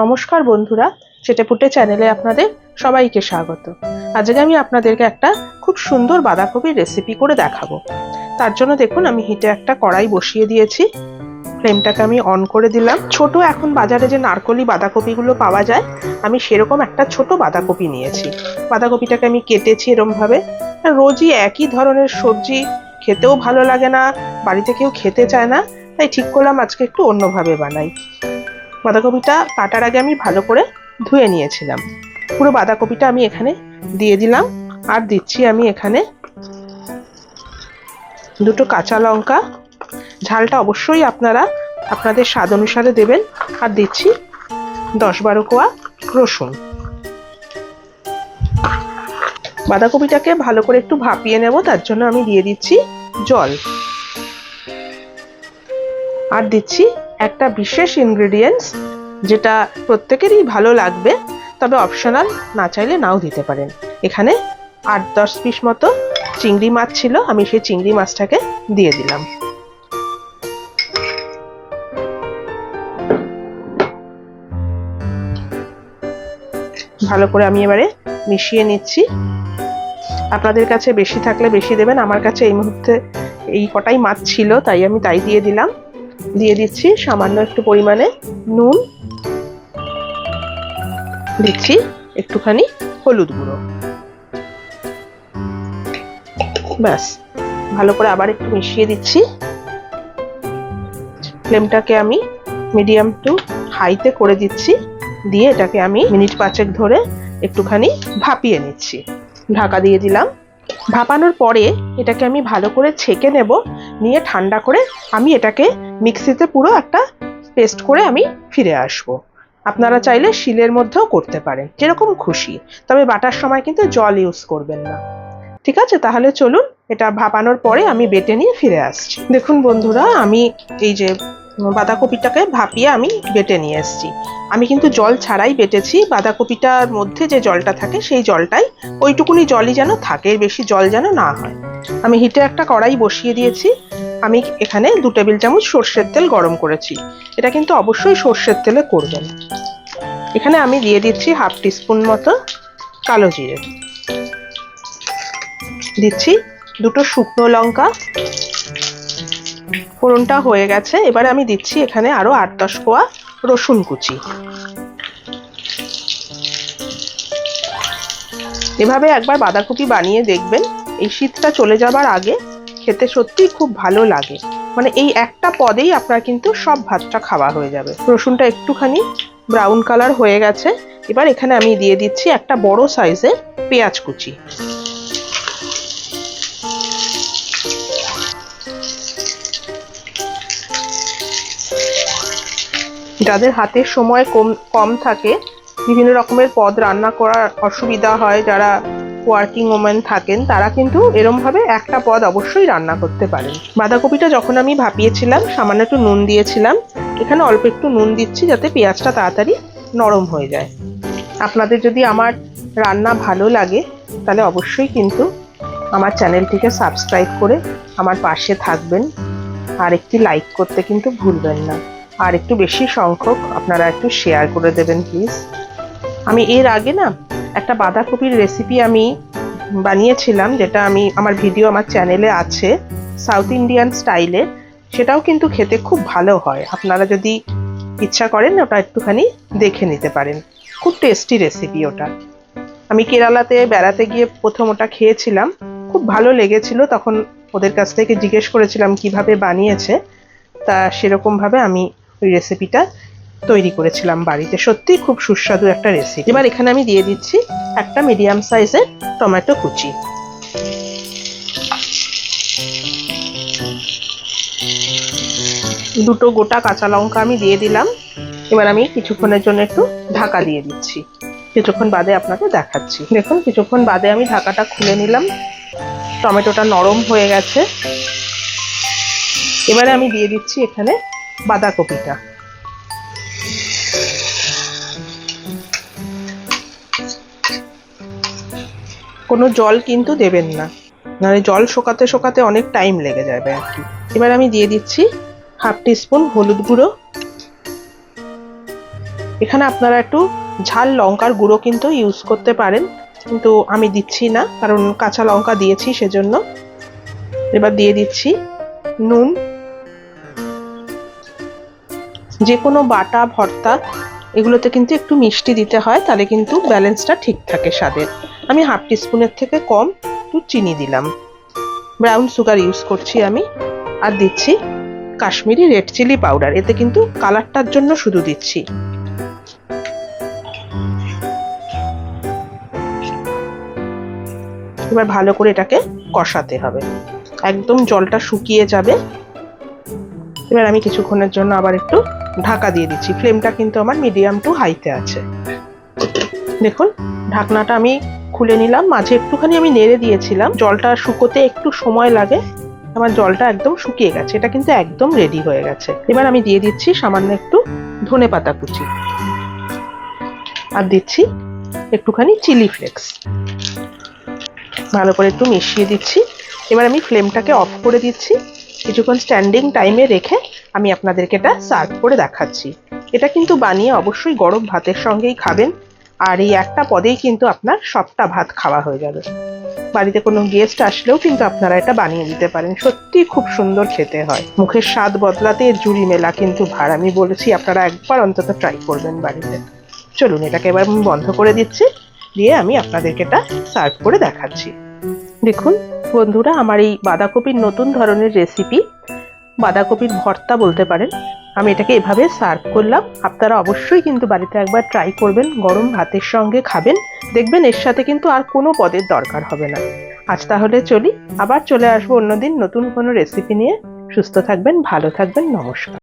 নমস্কার বন্ধুরা চেটেপুটে চ্যানেলে আপনাদের সবাইকে স্বাগত। আজকে আমি আপনাদেরকে একটা খুব সুন্দর বাঁধাকপির রেসিপি করে দেখাবো। তার জন্য দেখুন, আমি হিটে একটা কড়াই বসিয়ে দিয়েছি। ফ্লেমটাকে আমি অন করে দিলাম। ছোট এখন বাজারে যে নারকলি বাঁধাকপিগুলো পাওয়া যায়, আমি সেরকম একটা ছোট বাঁধাকপি নিয়েছি। বাঁধাকপিটাকে আমি কেটেছি এরমভাবে। রোজই একই ধরনের সবজি, খেতেও ভালো লাগে না, বাড়িতে কেউ খেতে চায় না, তাই ঠিক করলাম আজকে একটু অন্যভাবে বানাই। বাঁধাকপিটা কাটার আগে আমি ভালো করে ধুয়ে নিয়েছিলাম। পুরো বাঁধাকপিটা আমি এখানে দিয়ে দিলাম আর দিচ্ছি আমি এখানে দুটো কাঁচা লঙ্কা। ঝালটা অবশ্যই আপনারা আপনাদের স্বাদ অনুসারে দেবেন। আর দিচ্ছি দশ বারো কোয়া রসুন। বাঁধাকপিটাকে ভালো করে একটু ভাপিয়ে নেব, তার জন্য আমি দিয়ে দিচ্ছি জল। আর দিচ্ছি একটা বিশেষ ইনগ্রেডিয়েন্টস যেটা প্রত্যেকেরই ভালো লাগবে, তবে অপশনাল না চাইলে নাও দিতে পারেন। এখানে আট দশ পিস মতো চিংড়ি মাছ ছিল, আমি সেই চিংড়ি মাছটাকে দিয়ে দিলাম। ভালো করে আমি এবারে মিশিয়ে নিচ্ছি। আপনাদের কাছে বেশি থাকলে বেশি দেবেন, আমার কাছে এই মুহূর্তে এই কটাই মাছ ছিল, তাই আমি তাই দিয়ে দিলাম। দিয়ে দিচ্ছি সামান্য একটু পরিমাণে নুন। দিচ্ছি একটুখানি হলুদ গুঁড়ো। ব্যাস, ভালো করে আবার একটু মিশিয়ে দিচ্ছি। ফ্লেমটাকে আমি মিডিয়াম টু হাইতে করে দিচ্ছি। দিয়ে এটাকে আমি মিনিট পাঁচেক ধরে একটুখানি ভাপিয়ে নিচ্ছি। ঢাকা দিয়ে দিলাম। ভাপানোর পরে এটাকে আমি ভালো করে ছেঁকে নেব, নিয়ে ঠান্ডা করে আমি এটাকে মিক্সিতে পুরো একটা পেস্ট করে আমি ফিরে আসব। আপনারা চাইলে শিলের মধ্যেও করতে পারেন, যেরকম খুশি। তবে বাটার সময় কিন্তু জল ইউজ করবেন না। ঠিক আছে? তাহলে চলুন, এটা ভাপানোর পরে আমি বেটে নিয়ে ফিরে আসছি। দেখুন বন্ধুরা, আমি এই যে বাঁধাকপিটাকে ভাপিয়ে আমি বেটে নিয়ে এসেছি। আমি কিন্তু জল ছাড়াই বেটেছি, বাঁধাকপিটার মধ্যে যে জলটা থাকে সেই জলটাই, ওইটুকুনি জলই যেন থাকে, বেশি জল যেন না হয়। আমি হিটে একটা কড়াই বসিয়ে দিয়েছি। আমি এখানে দু টেবিল চামচ সর্ষের তেল গরম করেছি। এটা কিন্তু অবশ্যই সর্ষের তেলে করবেন। এখানে আমি দিয়ে দিচ্ছি হাফ টিস্পুন মতো কালো জিরে। দিচ্ছি দুটো শুকনো লঙ্কা ফোড়নটা হয়ে গেছে। এবারে আমি দিচ্ছি এখানে আরও আট দশ কোয়া রসুন কুচি। এভাবে একবার বাঁধাকপি বানিয়ে দেখবেন, এই শীতটা চলে যাবার আগে খেতে সত্যি খুব ভালো লাগে। মানে এই একটা পদেই আপনার কিন্তু সব ভাতটা খাওয়া হয়ে যাবে। রসুনটা একটুখানি ব্রাউন কালার হয়ে গেছে। এবার এখানে আমি দিয়ে দিচ্ছি একটা বড় সাইজের পেঁয়াজ কুচি। যাদের হাতের সময় কম কম থাকে, বিভিন্ন রকমের পদ রান্না করার অসুবিধা হয়, যারা ওয়ার্কিং ওমেন থাকেন, তারা কিন্তু এরমভাবে একটা পদ অবশ্যই রান্না করতে পারেন। বাঁধাকপিটা যখন আমি ভাপিয়েছিলাম, সামান্য একটু নুন দিয়েছিলাম, এখানে অল্প একটু নুন দিচ্ছি যাতে পেঁয়াজটা তাড়াতাড়ি নরম হয়ে যায়। আপনাদের যদি আমার রান্না ভালো লাগে, তাহলে অবশ্যই কিন্তু আমার চ্যানেলটিকে সাবস্ক্রাইব করে আমার পাশে থাকবেন। আর একটি লাইক করতে কিন্তু ভুলবেন না। আর একটু বেশি সংখ্যক আপনারা একটু শেয়ার করে দেবেন প্লিজ আমি এর আগে না একটা বাঁধাকপির রেসিপি আমি বানিয়েছিলাম, যেটা আমি, আমার ভিডিও আমার চ্যানেলে আছে সাউথ ইন্ডিয়ান স্টাইলে সেটাও কিন্তু খেতে খুব ভালো হয়। আপনারা যদি ইচ্ছা করেন ওটা একটুখানি দেখে নিতে পারেন। খুব টেস্টি রেসিপি ওটা। আমি কেরালাতে বেড়াতে গিয়ে প্রথম ওটা খেয়েছিলাম। খুব ভালো লেগেছিল। তখন ওদের কাছ থেকে জিজ্ঞেস করেছিলাম কীভাবে বানিয়েছে। তা সেরকমভাবে আমি ওই রেসিপিটা তৈরি করেছিলাম বাড়িতে। সত্যি খুব সুস্বাদু একটা রেসিপি এবার এখানে আমি দিয়ে দিচ্ছি একটা মিডিয়াম সাইজের টমেটো কুচি। দুটো গোটা কাঁচা লঙ্কা আমি দিয়ে দিলাম। এবার আমি কিছুক্ষণের জন্য একটু ঢাকা দিয়ে দিচ্ছি। কিছুক্ষণ বাদে আপনাকে দেখাচ্ছি। দেখুন, কিছুক্ষণ বাদে আমি ঢাকাটা খুলে নিলাম। টমেটোটা নরম হয়ে গেছে। এবারে আমি দিয়ে দিচ্ছি এখানে বাঁধাকপিটা। কোনো জল কিন্তু দেবেন না। মানে জল শোকাতে শোকাতে অনেক টাইম লেগে যাবে আর কি। এবার আমি দিয়ে দিচ্ছি হাফ টিস্পুন হলুদ গুঁড়ো। এখানে আপনারা একটু ঝাল লঙ্কার গুঁড়ো কিন্তু ইউজ করতে পারেন। কিন্তু আমি দিচ্ছি না, কারণ কাঁচা লঙ্কা দিয়েছি সেজন্য। এবার দিয়ে দিচ্ছি নুন। যে কোনো বাটা, ভর্তা, এগুলোতে কিন্তু একটু মিষ্টি দিতে হয়, তাহলে কিন্তু ব্যালেন্সটা ঠিক থাকে স্বাদের। আমি হাফ টিস্পুনের থেকে কম একটু চিনি দিলাম। ব্রাউন সুগার ইউজ করছি আমি, আর দিচ্ছি কাশ্মীরি রেড চিলি পাউডার। এতে কিন্তু কালারটার জন্য শুধু দিচ্ছি। এবার ভালো করে এটাকে কষাতে হবে। একদম জলটা শুকিয়ে যাবে। এবার আমি কিছুক্ষণের জন্য আবার একটু ঢাকা দিয়ে দিচ্ছি। ফ্লেমটা কিন্তু আমার মিডিয়াম টু হাইতে আছে। দেখুন, ঢাকনাটা আমি খুলে নিলাম। মাঝে একটুখানি আমি নেড়ে দিয়েছিলাম। জলটা শুকোতে একটু সময় লাগে। আমার জলটা একদম শুকিয়ে গেছে। এটা কিন্তু একদম রেডি হয়ে গেছে। এবার আমি দিয়ে দিচ্ছি সামান্য একটু ধনে পাতা কুচি। আর দিচ্ছি একটুখানি চিলি ফ্লেক্স। ভালো করে একটু মিশিয়ে দিচ্ছি। এবার আমি ফ্লেমটাকে অফ করে দিচ্ছি। কিছুক্ষণ স্ট্যান্ডিং টাইমে রেখে আমি আপনাদেরকে এটা সার্ভ করে দেখাচ্ছি। এটা কিন্তু বানিয়ে অবশ্যই গরম ভাতের সঙ্গেই খাবেন। আর এই একটা পদেই কিন্তু আপনার সবটা ভাত খাওয়া হয়ে যাবে। বাড়িতে কোনো গেস্ট আসলেও কিন্তু আপনারা এটা বানিয়ে দিতে পারেন। সত্যি খুব সুন্দর খেতে হয়। মুখের স্বাদ বদলাতে জুড়ি মেলা কিন্তু ভার। আমি বলেছি, আপনারা একবার অন্তত ট্রাই করবেন বাড়িতে। চলুন, এটাকে এবার আমি বন্ধ করে দিচ্ছি। দিয়ে আমি আপনাদেরকে এটা সার্ভ করে দেখাচ্ছি। দেখুন বন্ধুরা, আমার এই বাঁধাকপির নতুন ধরনের রেসিপি বাঁধাকপির ভর্তা বলতে পারেন, আমি এটাকে এভাবে সার্ভ করলাম। আপনারা অবশ্যই কিন্তু বাড়িতে একবার ট্রাই করবেন, গরম ভাতের সঙ্গে খাবেন। দেখবেন এর সাথে কিন্তু আর কোনো পদের দরকার হবে না। আজ তাহলে চলি, আবার চলে আসব অন্যদিন নতুন কোনো রেসিপি নিয়ে। সুস্থ থাকবেন, ভালো থাকবেন, নমস্কার।